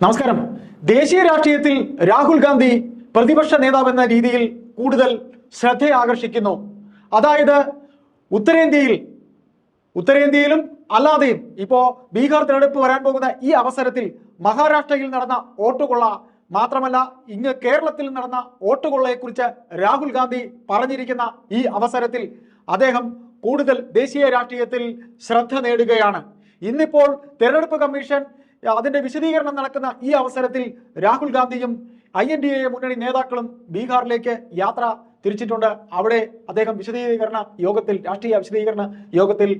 നമസ്കാരം. ദേശീയ രാഷ്ട്രീയത്തിൽ രാഹുൽ ഗാന്ധി പ്രതിപക്ഷ നേതാവ് എന്ന രീതിയിൽ കൂടുതൽ ശ്രദ്ധ ആകർഷിക്കുന്നു അതായത് ഉത്തരേന്ത്യയിൽ ഉത്തരേന്ത്യയിലും അല്ലാതെയും ഇപ്പോ ബീഹാർ തിരഞ്ഞെടുപ്പ് വരാൻ പോകുന്ന ഈ അവസരത്തിൽ മഹാരാഷ്ട്രയിൽ നടന്ന വോട്ടുകൊള്ള മാത്രമല്ല ഇങ്ങ് കേരളത്തിൽ നടന്ന വോട്ടുകൊള്ളയെക്കുറിച്ച് രാഹുൽ ഗാന്ധി പറഞ്ഞിരിക്കുന്ന ഈ അവസരത്തിൽ അദ്ദേഹം കൂടുതൽ ദേശീയ രാഷ്ട്രീയത്തിൽ ശ്രദ്ധ നേടുകയാണ്. ഇന്നിപ്പോൾ തെരഞ്ഞെടുപ്പ് കമ്മീഷൻ അതിന്റെ വിശദീകരണം നടക്കുന്ന ഈ അവസരത്തിൽ രാഹുൽ ഗാന്ധിയും ഐ എൻ ഡി എ മുന്നണി നേതാക്കളും ബീഹാറിലേക്ക് യാത്ര തിരിച്ചിട്ടുണ്ട്. അവിടെ അദ്ദേഹം വിശദീകരണ യോഗത്തിൽ രാഷ്ട്രീയ വിശദീകരണ യോഗത്തിൽ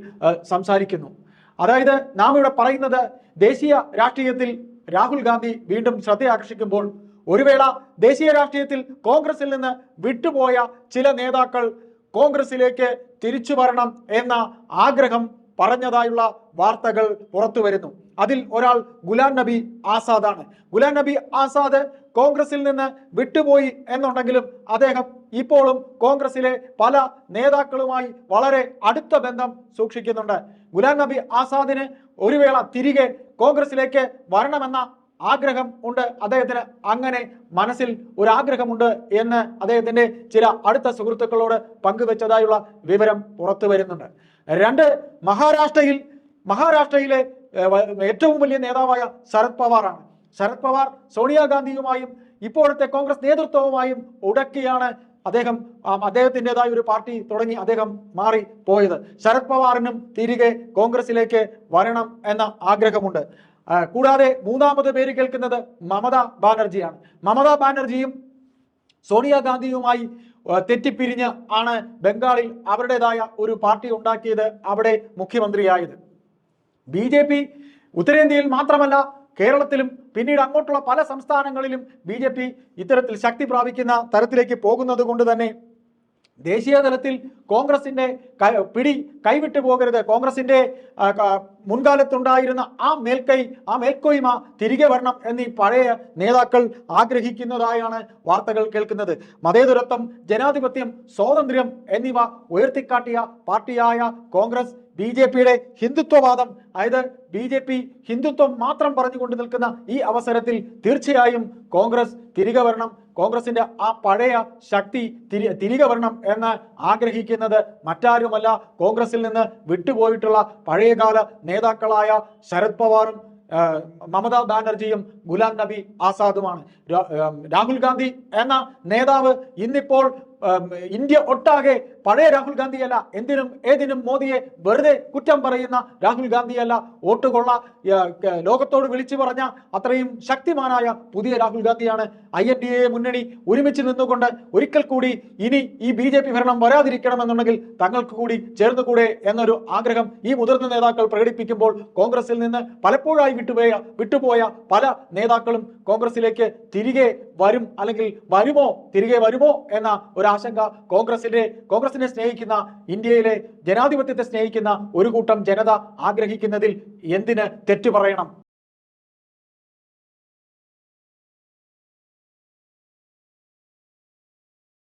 സംസാരിക്കുന്നു. അതായത് നാം ഇവിടെ പറയുന്നത് ദേശീയ രാഷ്ട്രീയത്തിൽ രാഹുൽ ഗാന്ധി വീണ്ടും ശ്രദ്ധ ആകർഷിക്കുമ്പോൾ ഒരു വേള ദേശീയ രാഷ്ട്രീയത്തിൽ കോൺഗ്രസിൽ നിന്ന് വിട്ടുപോയ ചില നേതാക്കൾ കോൺഗ്രസിലേക്ക് തിരിച്ചു വരണം എന്ന ആഗ്രഹം പറഞ്ഞതായുള്ള വാർത്തകൾ പുറത്തു വരുന്നു. അതിൽ ഒരാൾ ഗുലാം നബി ആസാദാണ്. ഗുലാം നബി ആസാദ് കോൺഗ്രസിൽ നിന്ന് വിട്ടുപോയി എന്നുണ്ടെങ്കിലും അദ്ദേഹം ഇപ്പോഴും കോൺഗ്രസിലെ പല നേതാക്കളുമായി വളരെ അടുത്ത ബന്ധം സൂക്ഷിക്കുന്നുണ്ട്. ഗുലാം നബി ആസാദിന് ഒരു വേള തിരികെ കോൺഗ്രസിലേക്ക് വരണമെന്ന ആഗ്രഹം ഉണ്ട്. അദ്ദേഹത്തിന് അങ്ങനെ മനസ്സിൽ ഒരു ആഗ്രഹമുണ്ട് എന്ന് അദ്ദേഹത്തിന്റെ ചില അടുത്ത സുഹൃത്തുക്കളോട് പങ്കുവെച്ചതായുള്ള വിവരം പുറത്തു വരുന്നുണ്ട്. രണ്ട് മഹാരാഷ്ട്രയിൽ മഹാരാഷ്ട്രയിലെ ഏറ്റവും വലിയ നേതാവായ ശരത് പവാറാണ്. ശരത് പവാർ സോണിയാഗാന്ധിയുമായും ഇപ്പോഴത്തെ കോൺഗ്രസ് നേതൃത്വവുമായും ഉടക്കിയാണ് അദ്ദേഹം അദ്ദേഹത്തിന്റെതായ ഒരു പാർട്ടി തുടങ്ങി അദ്ദേഹം മാറി പോയത്. ശരത് പവാറിനും തിരികെ കോൺഗ്രസിലേക്ക് വരണം എന്ന ആഗ്രഹമുണ്ട്. കൂടാതെ മൂന്നാമത് പേര് കേൾക്കുന്നത് മമതാ ബാനർജിയാണ്. മമതാ ബാനർജിയും സോണിയാഗാന്ധിയുമായി തെറ്റിപ്പിരിഞ്ഞ് ആണ് ബംഗാളിൽ അവരുടേതായ ഒരു പാർട്ടി ഉണ്ടാക്കിയത് അവിടെ മുഖ്യമന്ത്രിയായത്. ബി ജെ പി ഉത്തരേന്ത്യയിൽ മാത്രമല്ല കേരളത്തിലും പിന്നീട് അങ്ങോട്ടുള്ള പല സംസ്ഥാനങ്ങളിലും ബി ജെ പി ഇത്തരത്തിൽ ശക്തി പ്രാപിക്കുന്ന തരത്തിലേക്ക് പോകുന്നത് കൊണ്ട് തന്നെ ദേശീയ തലത്തിൽ കോൺഗ്രസിന്റെ പിടി കൈവിട്ടു പോകരുത്. കോൺഗ്രസിന്റെ ആ, ക- മുൻകാലത്തുണ്ടായിരുന്ന ആ മേൽക്കൈ ആ മേൽക്കോയ്മ തിരികെ വരണം എന്നീ പഴയ നേതാക്കൾ ആഗ്രഹിക്കുന്നതായാണ് വാർത്തകൾ കേൾക്കുന്നത്. മതേതരത്വം ജനാധിപത്യം സ്വാതന്ത്ര്യം എന്നിവ ഉയർത്തിക്കാട്ടിയ പാർട്ടിയായ കോൺഗ്രസ് ബി ജെ പിയുടെ ഹിന്ദുത്വവാദം. അതായത് ബി ജെ പി ഹിന്ദുത്വം മാത്രം പറഞ്ഞുകൊണ്ട് നിൽക്കുന്ന ഈ അവസരത്തിൽ തീർച്ചയായും കോൺഗ്രസ് തിരികെ വരണം. കോൺഗ്രസിന്റെ ആ പഴയ ശക്തി തിരി തിരികെ വരണം എന്ന് ആഗ്രഹിക്കുന്നത് മറ്റാരുമല്ല. കോൺഗ്രസിൽ നിന്ന് വിട്ടുപോയിട്ടുള്ള പഴയകാല നേതാക്കളായ ശരത് പവാറും മമതാ ബാനർജിയും ഗുലാം നബി ആസാദുമാണ്. രാഹുൽ ഗാന്ധി എന്ന നേതാവ് ഇന്നിപ്പോൾ ഇന്ത്യ ഒട്ടാകെ പഴയ രാഹുൽ ഗാന്ധിയല്ല. എന്തിനും ഏതിനും മോദിയെ വെറുതെ കുറ്റം പറയുന്ന രാഹുൽ ഗാന്ധിയല്ല. വോട്ടുകൊള്ള കൊള്ള ലോകത്തോട് വിളിച്ചു പറഞ്ഞ അത്രയും ശക്തിമാനായ പുതിയ രാഹുൽ ഗാന്ധിയാണ്. ഐ എൻ ഡി എ മുന്നണി ഒരുമിച്ച് നിന്നുകൊണ്ട് ഒരിക്കൽ കൂടി ഇനി ഈ ബി ജെ പി ഭരണം വരാതിരിക്കണമെന്നുണ്ടെങ്കിൽ തങ്ങൾക്ക് കൂടി ചേർന്നുകൂടെ എന്നൊരു ആഗ്രഹം ഈ മുതിർന്ന നേതാക്കൾ പ്രകടിപ്പിക്കുമ്പോൾ കോൺഗ്രസിൽ നിന്ന് പലപ്പോഴായി വിട്ടുപോയ വിട്ടുപോയ പല നേതാക്കളും കോൺഗ്രസിലേക്ക് തിരികെ വരും അല്ലെങ്കിൽ വരുമോ തിരികെ വരുമോ എന്ന ഒരു ആശങ്ക കോൺഗ്രസിന്റെ കോൺഗ്രസിനെ സ്നേഹിക്കുന്ന ഇന്ത്യയിലെ ജനാധിപത്യത്തെ സ്നേഹിക്കുന്ന ഒരു കൂട്ടം ജനത ആഗ്രഹിക്കുന്നതിൽ എന്തിന് തെറ്റു പറയണം?